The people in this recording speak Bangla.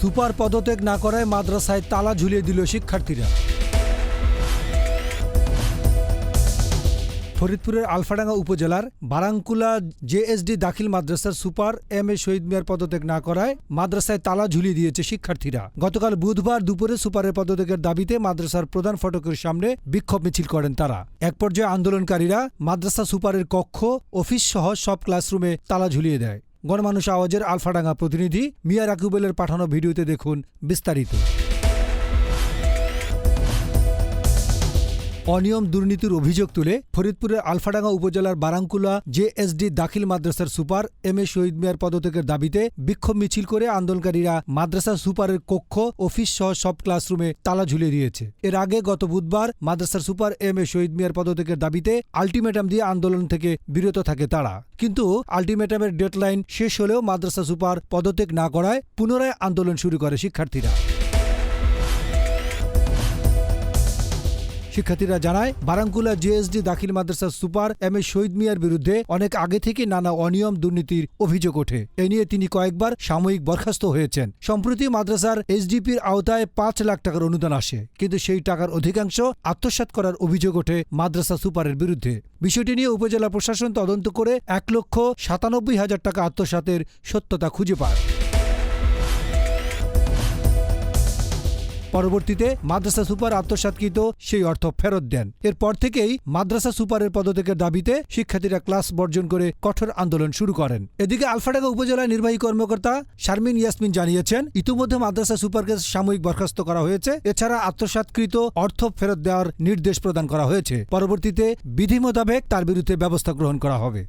সুপার পদত্যাগ না করায় মাদ্রাসায় তালা ঝুলিয়ে দিল শিক্ষার্থীরা। ফরিদপুরের আলফাডাঙ্গা উপজেলার বারাঙ্কুলা জেএসডি দাখিল মাদ্রাসার সুপার এম এ শহীদ মিয়ার পদত্যাগ না করায় মাদ্রাসায় তালা ঝুলিয়ে দিয়েছে শিক্ষার্থীরা। গতকাল বুধবার দুপুরে সুপারের পদত্যাগের দাবিতে মাদ্রাসার প্রধান ফটকের সামনে বিক্ষোভ মিছিল করেন তারা। এক পর্যায়ে আন্দোলনকারীরা মাদ্রাসা সুপারের কক্ষ, অফিস সহ সব ক্লাসরুমে তালা ঝুলিয়ে দেয়। গণমানুষ আওয়াজের আলফাডাঙ্গা প্রতিনিধি মিয়া রাকুবেলের পাঠানো ভিডিওতে দেখুন বিস্তারিত। অনিয়ম দুর্নীতির অভিযোগ তুলে ফরিদপুরের আলফাডাঙ্গা উপজেলার বারাঙ্কুলা জেএসডি দাখিল মাদ্রাসার সুপার এম এ শহীদ মিয়ার পদত্যাগের দাবিতে বিক্ষোভ মিছিল করে আন্দোলনকারীরা মাদ্রাসা সুপারের কক্ষ, অফিস সহ সব ক্লাসরুমে তালা ঝুলিয়ে দিয়েছে। এর আগে গত বুধবার মাদ্রাসার সুপার এম এ শহীদ মিয়ার পদত্যাগের দাবিতে আলটিমেটাম দিয়ে আন্দোলন থেকে বিরত থাকে তারা। কিন্তু আলটিমেটামের ডেডলাইন শেষ হলেও মাদ্রাসা সুপার পদত্যাগ না করায় পুনরায় আন্দোলন শুরু করে শিক্ষার্থীরা। শিক্ষার্থীরা জানায় বারাঙ্কুলা জেএসডি দাখিল মাদ্রাসার সুপার এম এ শহীদ মিয়ার বিরুদ্ধে অনেক আগে থেকে নানা অনিয়ম দুর্নীতির অভিযোগ ওঠে। এ নিয়ে তিনি কয়েকবার সাময়িক বরখাস্ত হয়েছেন। সম্প্রতি মাদ্রাসার এসডিপির আওতায় পাঁচ লাখ টাকার অনুদান আসে, কিন্তু সেই টাকার অধিকাংশ আত্মসাৎ করার অভিযোগ ওঠে মাদ্রাসা সুপারের বিরুদ্ধে। বিষয়টি নিয়ে উপজেলা প্রশাসন তদন্ত করে এক লক্ষ সাতানব্বই হাজার টাকা আত্মসাতের সত্যতা খুঁজে পায়। পরবর্তীতে মাদ্রাসা সুপার আত্মসাৎকৃত সেই অর্থ ফেরত দেন। এরপর থেকেই মাদ্রাসা সুপারের পদত্যাগের দাবিতে শিক্ষার্থীরা ক্লাস বর্জন করে কঠোর আন্দোলন শুরু করেন। এদিকে আলফাডাঙ্গা উপজেলা নির্বাহী কর্মকর্তা শারমিন ইয়াসমিন জানিয়েছেন, ইতিমধ্যে মাদ্রাসা সুপারকে সাময়িক বরখাস্ত করা হয়েছে। এছাড়া আত্মসাৎকৃত অর্থ ফেরত দেওয়ার নির্দেশ প্রদান করা হয়েছে। পরবর্তীতে বিধি মোতাবেক তার বিরুদ্ধে ব্যবস্থা গ্রহণ করা হবে।